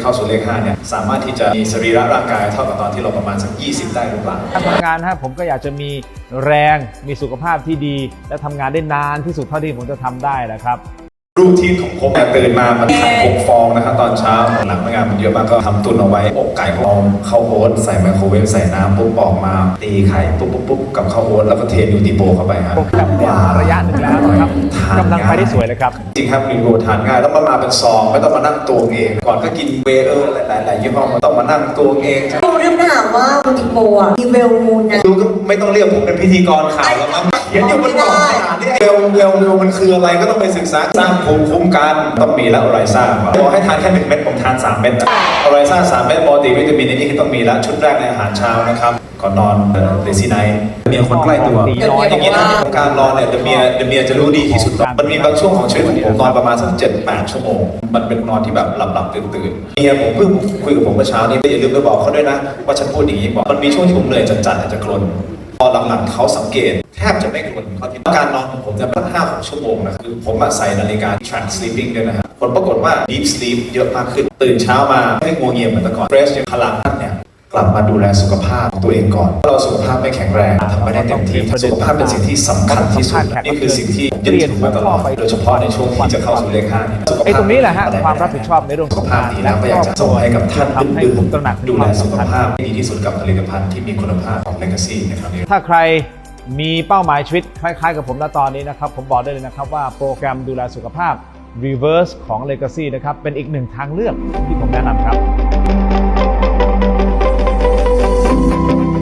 เข้าสู่เลข5เนี่ยสามารถที่จะมีสรีระร่างกายเท่ากับตอนที่เราประมาณสัก 20 ได้หรือเปล่าการทำงานนะฮะผมก็อยากจะมีแรงมีสุขภาพที่ดี และทำงานได้นานที่สุดเท่าที่ผมจะทำได้นะครับ รูทีนของผมเนี่ยตื่นมามันทำหกฟองนะครับ ตอนเช้าหลังงานมันเยอะมากก็ทำตุนเอาไว้อกไก่ของเราเข้าโอ๊ตใส่ไมโครเวฟใส่น้ำปุ๊บออกมา ตีไข่ปุ๊บปุ๊บปุ๊บกับข้าวโอ๊ตแล้วก็เทนิวติโปเข้าไปครับโปรแกรมเนี่ยระยะหนึ่งแล้วนะครับกำลังไปได้สวยเลยครับจริงครับนิวโรทานง่ายแล้วมันมาเป็นซองไม่ต้องมานั่งตวงเอง ก่อนก็กินเวเออร์หลายๆยี่ห้อมันต้องมานั่งตวงเองรู้หรือเปล่าว่ามูติโปอะมีเวลมูนนะดูก็ไม่ต้องเรียกผมเป็นพิธีกรข่าวแล้วมั้งเขียนอยู่บนกล่องขนาดนี้เวลเวลเวลมันคืออะไรก็ต้องไปศึกษาสร้างภูมิคุ้มกันต้องมีแล้วอะไรซ่าบอกให้ทานแค่หนึ่งเม็ดผมทานสามเม็ดอะไรซ่าสามเม็ดปกติวิตามินในนี้คือต้องมีแล้วชุดแรกในอาหารเช้านะครับก่อนนอนเดซี่ไนท์เมียคนใกล้ตัวตีน้อยอย่างนี้นะการนอนเนี่ยเดยวเมียเดยวเมียจะรู้ดีที่สุด มันมีบางช่วงของชีวิตของผมนอนประมาณสักเจ็ดแปดชั่วโมง มันเป็นนอนที่แบบหลับหลับตื่นตื่นเมียผมเพิ่งคุยกับผมเมื่อเช้านี้อย่าลืมไปบอกเขาด้วยนะ ว่าฉันพูดอย่างนี้บอกมันมีช่วงที่ผมเหนื่อยจัดๆอาจจะกรนพอหลังๆเขาสังเกต แทบจะไม่กรนเขาที่การนอนของผมจะประมาณห้าหกชั่วโมงนะคือผมอะใส่นาฬิกา track sleeping ด้วยนะฮะ ผลปรากฏว่า deep sleep เยอะมากขึ้น ตื่นเช้ามาไม่งัวเงียเหมือนแต่ก่อน fresh พลังนั่นเนี่ยกลับมาดูแลสุขภาพของตัวเองก่อน ถ้าเราสุขภาพไม่แข็งแรงทำไม่ได้เต็มที่ สุขภาพเป็นสิ่งที่สำคัญที่สุด นี่คือสิ่งที่ยึดถือมาตลอด โดยเฉพาะในช่วงที่จะเข้าสู่เลขห้านี่สุขภาพไอ้ตรงนี้แหละฮะ ความรับผิดชอบในเรื่องสุขภาพดีแล้วก็อยากจะส่งให้กับท่านทำให้อื่นผมตระหนักถึงดูคแลวามสุขสำคัญภาพให้ดีที่สุดกับผลิตภัณฑ์ที่มีคุณภาพของ Legacy นะครับถ้าใครมีเป้าหมายชีวิตคล้าย ๆ กับผมณตอนนี้นะครับ ผมบอกได้เลยนะครับว่าโปรแกรมดูแลสุขภาพ Reverse ของ Legacy นะครับ เป็นอีกหนึ่งทางเลือกที่ผมแนะนำครับ